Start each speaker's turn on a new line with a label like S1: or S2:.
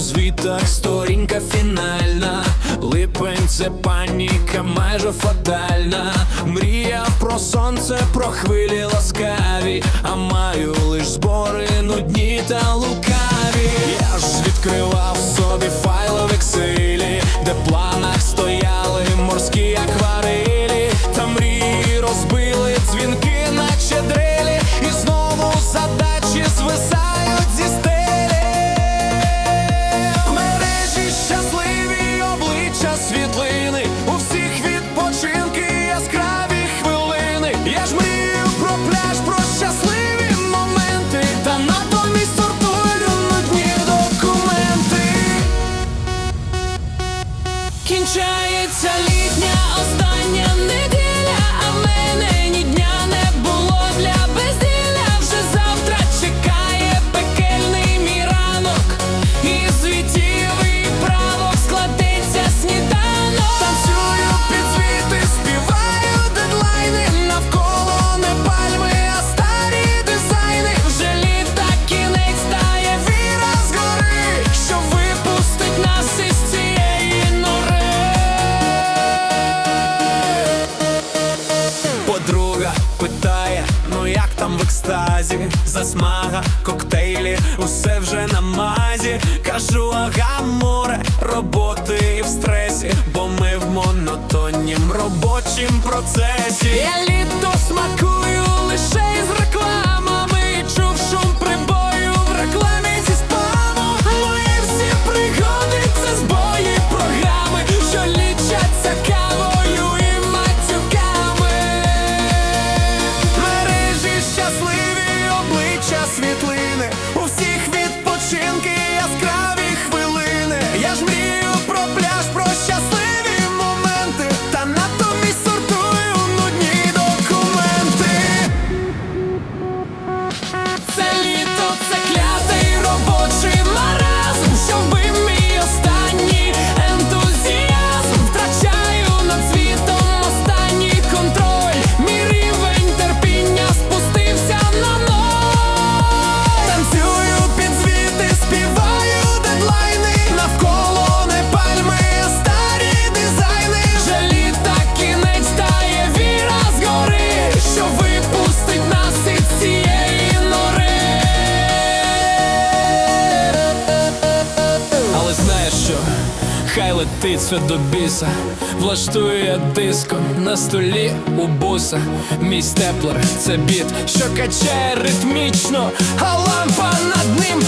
S1: Звітах, сторінка фінальна. Липень це паніка, майже фатальна. Мріяв про сонце, про хвилі ласкаві, а маю лиш збори нудні та лукаві. Дзвінки, наче дрелі, і знову задачі звисають зі стелі. В мережі щасливі обличчя світлини, у всіх відпочинки яскраві хвилини. Я ж мрію про пляж, про щасливі моменти, та натомість сортую нудні документи. Кінчається там в екстазі, засмага, коктейлі, усе вже на мазі. Кажу, ага, море, роботи і в стресі, бо ми в монотоннім робочім процесі. Я літо Летить до біса, влаштує диско на столі у буса. Мій степлер це біт, що качає ритмічно, а лампа над ним